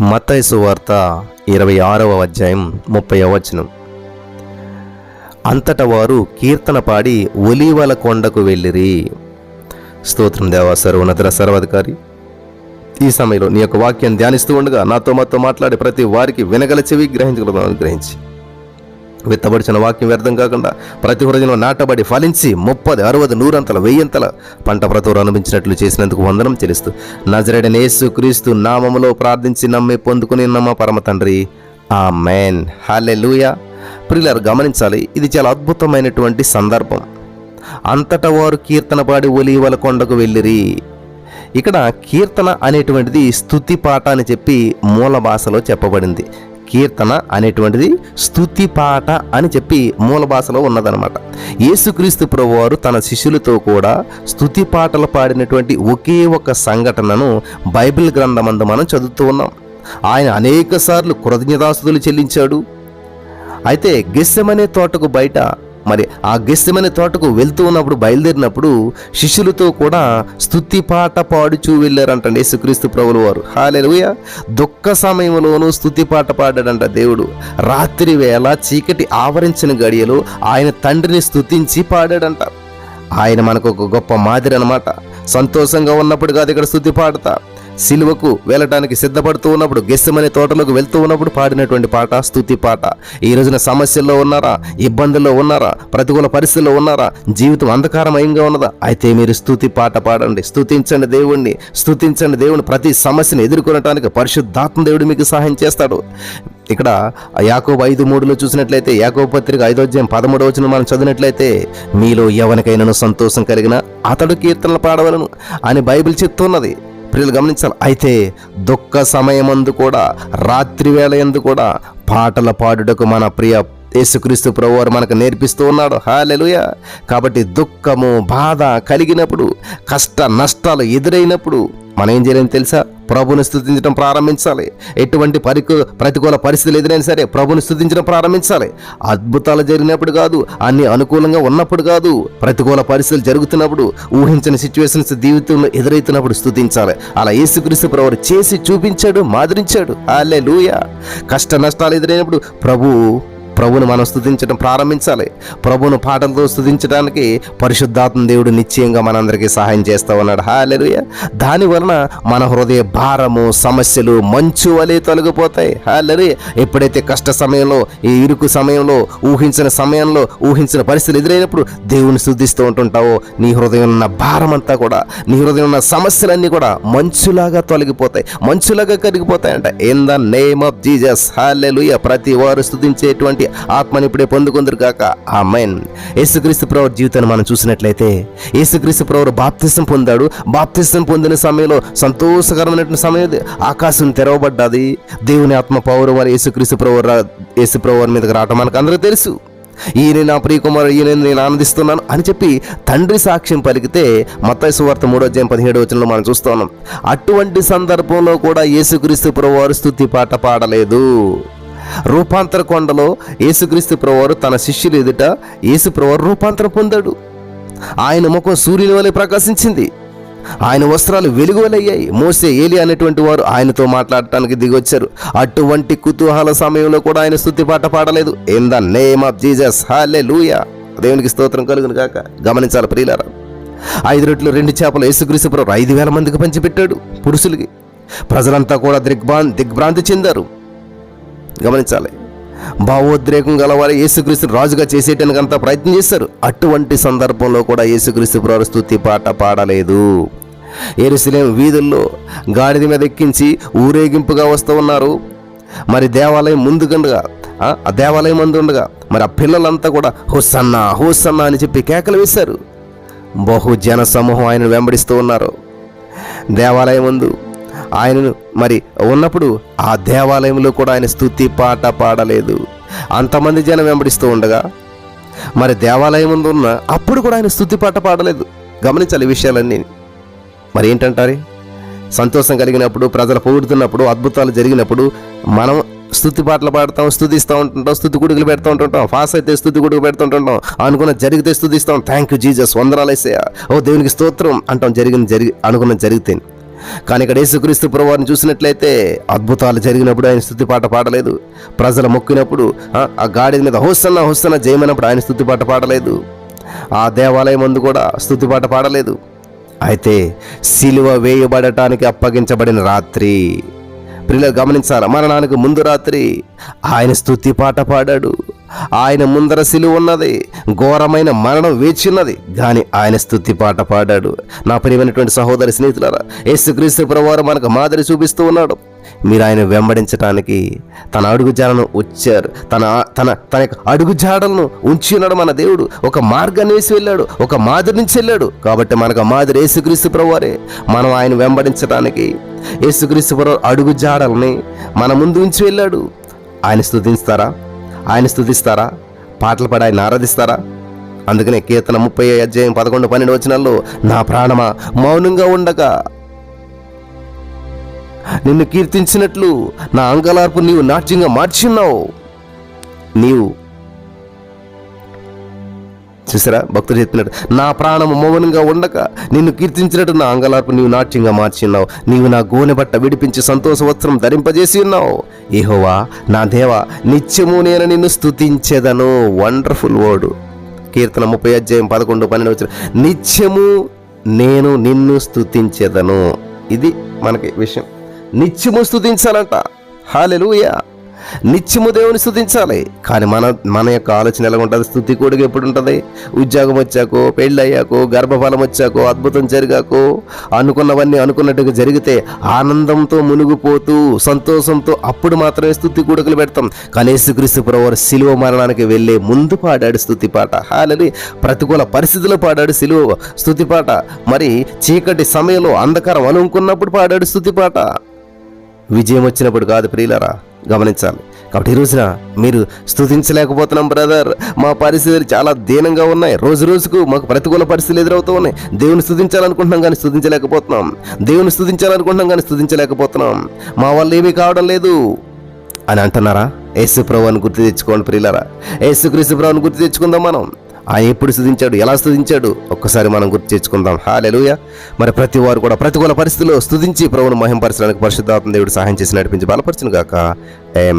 మత్తైసు వార్త ఇరవై ఆరవ అధ్యాయం ముప్పై వచనం. అంతట వారు కీర్తన పాడి ఒలీవల కొండకు వెళ్ళిరి. స్తోత్రం దేవా సర్వనతర సర్వాధికారి. ఈ సమయంలో నీ యొక్క వాక్యం ధ్యానిస్తూ ఉండగా నాతో మాతో మాట్లాడే ప్రతి వారికి వినగల చెవి గ్రహించగలదు గ్రహించి విత్తబడిచిన వాక్యం వ్యర్థం కాకుండా ప్రతి హృదయంలో నాటబడి ఫలించి ముప్పది అరవది నూరంతల వెయ్యంతల పంట ప్రతులు అనుభవించినట్లు చేసినందుకు వందనం చెల్లిస్తూ నజరడని యేసు క్రీస్తు నామములో ప్రార్థించి నమ్మి పొందుకుని నమ్మ పరమ తండ్రి. ఆ మేన్ హాలే లూయా ప్రిల్లర్ గమనించాలి ఇది చాలా అద్భుతమైనటువంటి సందర్భం. అంతటా వారు కీర్తన పాడి ఒలీవల కొండకు వెళ్ళిరి. ఇక్కడ కీర్తన అనేటువంటిది స్తుతి పాట అని చెప్పి మూల భాషలో చెప్పబడింది. కీర్తన అనేటువంటిది స్థుతి పాట అని చెప్పి మూల భాషలో ఉన్నదనమాట యేసుక్రీస్తు ప్రభువారు తన శిష్యులతో కూడా స్థుతి పాటలు పాడినటువంటి ఒకే ఒక సంఘటనను బైబిల్ గ్రంథమందు మనం చదువుతూ ఉన్నాం. ఆయన అనేక సార్లు కృతజ్ఞతాస్తుతులు చెల్లించాడు. అయితే గెస్సెమనే తోటకు బయట మరి ఆ గెస్సెమనే తోటకు వెళ్తూ ఉన్నప్పుడు బయలుదేరినప్పుడు శిష్యులతో కూడా స్తుతి పాట పాడుచూ వెళ్ళారంటండి యేసుక్రీస్తు ప్రభులు వారు. హాలెలుయ! దుఃఖ సమయంలోనూ స్థుతి పాట పాడాడంట దేవుడు. రాత్రి వేళ చీకటి ఆవరించిన గడియలో ఆయన తండ్రిని స్థుతించి పాడాడంట. ఆయన మనకు ఒక గొప్ప మాదిరి అనమాట సంతోషంగా ఉన్నప్పుడు కాదు ఇక్కడ స్థుతి పాడతా. సిలువకు వెళ్ళటానికి సిద్ధపడుతూ ఉన్నప్పుడు గెస్సమనే తోటలోకి వెళ్తూ ఉన్నప్పుడు పాడినటువంటి పాట స్తుతి పాట. ఈ రోజున సమస్యల్లో ఉన్నారా? ఇబ్బందుల్లో ఉన్నారా? ప్రతికూల పరిస్థితుల్లో ఉన్నారా? జీవితం అంధకారమయంగా ఉన్నదా? అయితే మీరు స్తుతి పాట పాడండి. స్తుతించండి దేవుణ్ణి. స్థుతించండి దేవుని ప్రతి సమస్యను ఎదుర్కొనటానికి పరిశుద్ధాత్మ దేవుడు మీకు సహాయం చేస్తాడు. ఇక్కడ యాకోబు ఐదు మూడులో చూసినట్లయితే యాకోబు పత్రిక ఐదో అధ్యాయం పదమూడవ వచ్చిన మనం చదివినట్లయితే మీలో ఎవరికైనాను సంతోషం కలిగిన అతడు కీర్తనలు పాడవలను అని బైబిల్ చెప్తున్నది. ప్రియులు గమనించాలి. అయితే దుఃఖ సమయమందు కూడా రాత్రి వేళ ఎందు కూడా పాటల పాడుటకు మన ప్రియ యేసుక్రీస్తు ప్రభువారు మనకు నేర్పిస్తూ ఉన్నాడు. హాలెలుయ. కాబట్టి దుఃఖము బాధ కలిగినప్పుడు కష్ట నష్టాలు ఎదురైనప్పుడు మనం ఏం చేయాలని తెలుసా? ప్రభుని స్థుతించడం ప్రారంభించాలి. ఎటువంటి పరికు ప్రతికూల పరిస్థితులు ఎదురైనా సరే ప్రభుని స్థుతించడం ప్రారంభించాలి. అద్భుతాలు జరిగినప్పుడు కాదు అన్ని అనుకూలంగా ఉన్నప్పుడు కాదు ప్రతికూల పరిస్థితులు జరుగుతున్నప్పుడు ఊహించని సిచ్యువేషన్స్ జీవితంలో ఎదురైతున్నప్పుడు స్థుతించాలి. అలా యేసుక్రీస్తు ప్రభు చేసి చూపించాడు మాదిరించాడు. అల్లే లూయ కష్ట నష్టాలు ఎదురైనప్పుడు ప్రభు ప్రభుని మనం స్థుతించడం ప్రారంభించాలి. ప్రభును పాటలతో స్థుతించడానికి పరిశుద్ధాత్మ దేవుడు నిశ్చయంగా మనందరికీ సహాయం చేస్తా ఉన్నాడు. హాలెలుయ దాని వలన మన హృదయ భారము సమస్యలు మంచు వలె తొలగిపోతాయి. హాలెలుయ ఎప్పుడైతే కష్ట సమయంలో ఈ ఇరుకు సమయంలో ఊహించిన సమయంలో ఊహించిన పరిస్థితులు ఎదురైనప్పుడు దేవుని స్థుతిస్తూ ఉంటుంటావో. నీ హృదయం ఉన్న భారం అంతా కూడా నీ హృదయం ఉన్న సమస్యలన్నీ కూడా మంచులాగా తొలగిపోతాయి. మంచులాగా కరిగిపోతాయంట. In the name of Jesus hallelujah ప్రతి వారు స్థుతించేటువంటి ఆత్మని ఇప్పుడే పొందుకుందరు కాక ఆ మైన్ యేసుక్రీస్తు ప్రవర్ జీవితాన్ని మనం చూసినట్లయితే యేసుక్రీస్తు ప్రవర్ బాప్తిసం పొందాడు. బాప్తిసం పొందిన సమయంలో సంతోషకరమైనటువంటి సమయం ఆకాశం తెరవబడ్డది. దేవుని ఆత్మ పౌరు వారి యేసుక్రీస్తు ప్రవర్ యేసు ప్రవర్ మీదకి రావటం మనకు అందరూ తెలుసు. ఈయన నా ప్రియకుమారు ఈయన నేను ఆనందిస్తున్నాను అని చెప్పి తండ్రి సాక్ష్యం పలికితే మత్తాయి సువార్త మూడో అధ్యాయం పదిహేడు వచనంలో మనం చూస్తున్నాం అటువంటి సందర్భంలో కూడా యేసుక్రీస్తు ప్రభువారు స్థుతి పాట పాడలేదు. రూపాంతర కొండలో యేసుక్రీస్తు ప్రభువారు తన శిష్యులు ఎదుట యేసు ప్రవారు రూపాంతరం పొందాడు. ఆయన ముఖం సూర్యుని వలె ప్రకాశించింది. ఆయన వస్త్రాలు వెలుగువలయ్యాయి మోసే ఏలి అనేటువంటి వారు ఆయనతో మాట్లాడటానికి దిగొచ్చారు. అటువంటి కుతూహల సమయంలో కూడా ఆయన స్థుతి పాట పాడలేదు. In the name of Jesus hallelujah దేవునికి స్తోత్రం కలుగును కాక గమనించాలి ప్రియులారా. ఐదు రెట్లు రెండు చేపలు యేసుక్రీస్తు ప్రభు ఐదు వేల మందికి పంచిపెట్టాడు పురుషులకి. ప్రజలంతా కూడా దిగ్భ్రా దిగ్భ్రాంతి చెందారు. గమనించాలి. భావోద్రేకం గలవారు యేసుక్రీస్తు రాజుగా చేసేటానికంతా ప్రయత్నం చేశారు అటువంటి సందర్భంలో కూడా యేసుక్రీస్తు ప్రభు స్తుతి పాట పాడలేదు. ఏరుసలేం వీధుల్లో గాడిద మీద ఎక్కించి ఊరేగింపుగా వస్తూ ఉన్నారు. మరి దేవాలయం ముందుగా ఆ దేవాలయం ముందు ఉండగా మరి ఆ పిల్లలంతా కూడా హుస్సన్నా హుస్సన్నా అని చెప్పి కేకలు వేశారు. బహుజన సమూహం ఆయన వెంబడిస్తూ ఉన్నారు. దేవాలయం ముందు ఆయనను మరి ఉన్నప్పుడు ఆ దేవాలయంలో కూడా ఆయన స్థుతి పాట పాడలేదు. అంతమంది జనం వెంబడిస్తూ ఉండగా మరి దేవాలయం ముందు ఉన్న అప్పుడు కూడా ఆయన స్థుతి పాట పాడలేదు. గమనించాలి విషయాలన్నీ. మరి ఏంటంటారు? సంతోషం కలిగినప్పుడు ప్రజలు పొగుడుతున్నప్పుడు అద్భుతాలు జరిగినప్పుడు మనం స్థుతి పాటలు పాడతాం స్థుతిస్తూ ఉంటుంటాం స్థుతి గుడికలు పెడుతూ ఉంటుంటాం ఫాస్ అయితే స్థుతి గుడికి పెడుతుంటుంటాం అనుకున్న జరిగితే స్థుతిస్తాం థ్యాంక్ యూ జీజస్ వందనాలు ఓ దేవునికి స్తోత్రం అంటాం జరిగిన జరిగి అనుకున్న జరిగితే. కానీ ఇక్కడ యేసుక్రీస్తు ప్రభువారిని చూసినట్లయితే అద్భుతాలు జరిగినప్పుడు ఆయన స్థుతి పాట పాడలేదు. ప్రజలు మొక్కినప్పుడు ఆ, గాడిద గాడి మీద హోస్తన్న హోస్తన్న జయమైనప్పుడు ఆయన స్థుతి పాట పాడలేదు. ఆ దేవాలయం ముందు కూడా స్థుతి పాట పాడలేదు. అయితే సిలువ వేయబడటానికి అప్పగించబడిన రాత్రి ప్రియులు గమనించాలి? మరణానికి ముందు రాత్రి ఆయన స్తుతి పాట పాడాడు. ఆయన ముందర సిలువ ఉన్నది ఘోరమైన మరణం వేచిన్నది. కానీ ఆయన స్థుతి పాట పాడాడు. నా ప్రియమైనటువంటి సహోదరి స్నేహితులారా యేసుక్రీస్తు ప్రభువారు మనకు మాదిరి చూపిస్తూ ఉన్నాడు. మీరు ఆయన వెంబడించడానికి తన అడుగుజాడలను వచ్చారు తన తన తన యొక్క అడుగుజాడలను ఉంచి ఉన్నాడు మన దేవుడు. ఒక మార్గాన్ని వేసి వెళ్ళాడు. ఒక మాదిరి నుంచి వెళ్ళాడు. కాబట్టి మనకు మాదిరి యేసుక్రీస్తు ప్రభువారే. మనం ఆయన వెంబడించడానికి యేసుక్రీస్తు ప్రభు అడుగు జాడల్ని మన ముందు ఉంచి వెళ్ళాడు. ఆయన స్థుతిస్తారా? ఆయన స్థుతిస్తారా? పాటలు పడి ఆయన ఆరాధిస్తారా? అందుకనే కీర్తన ముప్పై అధ్యాయం పదకొండు పన్నెండు వచనాల్లో నా ప్రాణమా మౌనంగా ఉండగా నిన్ను కీర్తించినట్లు నా అంగలార్పు నీవు నాట్యంగా మార్చున్నావు నీవు చూసారా? భక్తుడు చెప్పినట్టు నా ప్రాణము మౌనంగా ఉండక నిన్ను కీర్తించినట్టు నా అంగలార్పు నీవు నాట్యంగా మార్చి ఉన్నావు. నీవు నా గోనె బట్ట విడిపించి సంతోష వస్త్రం ధరింపజేసి ఉన్నావు. ఏహోవా నా దేవ నిత్యము నేను నిన్ను స్థుతించేదను వండర్ఫుల్ వర్డ్ కీర్తన ముప్పై అధ్యాయం పదకొండు పన్నెండు వచ్చిన నిత్యము నేను నిన్ను స్తుతించేదను. ఇది మనకి విషయం. నిత్యము స్థుతించాలంట హాలెలుయా నిత్యము దేవుని స్థుతించాలి. కానీ మన మన యొక్క ఆలోచన ఎలా ఉంటుంది స్థుతి కూడా ఎప్పుడు ఉంటుంది ఉద్యోగం వచ్చాకో పెళ్ళి అయ్యాకో గర్భఫలం వచ్చాకో అద్భుతం జరిగాకో అనుకున్నవన్నీ అనుకున్నట్టుగా జరిగితే ఆనందంతో మునిగిపోతూ సంతోషంతో అప్పుడు మాత్రమే స్థుతి కూడకలు పెడతాం. కానీ యేసుక్రీస్తు శిలువ మరణానికి వెళ్ళే ముందు పాడాడు స్థుతి పాట. హాలని ప్రతికూల పరిస్థితుల్లో పాడాడు శిలువ స్థుతి పాట. మరి చీకటి సమయంలో అంధకారం అనుకున్నప్పుడు పాడాడు స్థుతి పాట. విజయం వచ్చినప్పుడు కాదు ప్రియులరా గమనించాలి. కాబట్టి ఈ రోజున మీరు స్థుతించలేకపోతున్నాం బ్రదర్ మా పరిస్థితులు చాలా దీనంగా ఉన్నాయి. రోజు రోజుకు మాకు ప్రతికూల పరిస్థితులు ఎదురవుతూ ఉన్నాయి. దేవుని స్థుతించాలనుకుంటున్నాం కానీ స్థుతించలేకపోతున్నాం దేవుని స్థుతించాలనుకుంటున్నాం కానీ స్థుతించలేకపోతున్నాం మా వల్ల ఏమీ కావడం లేదు. అని అంటున్నారా? యేసు ప్రభుని గుర్తు తెచ్చుకోండి ప్రియులరా. యేసు క్రీస్తు ప్రభుని గుర్తు తెచ్చుకుందాం మనం. ఆయన ఎప్పుడు స్థుతించాడు? ఎలా స్థుతించాడు? ఒక్కసారి మనం గుర్తు తెచ్చుకుందాం. హాలెలుయ. మరి ప్రతి వారు కూడా ప్రతికూల పరిస్థితిలో స్తుతించి ప్రభువును మహింపరచడానికి పరిశుద్ధాత్మ దేవుడు సహాయం చేసి నడిపించి బలపరచును గాక ఏ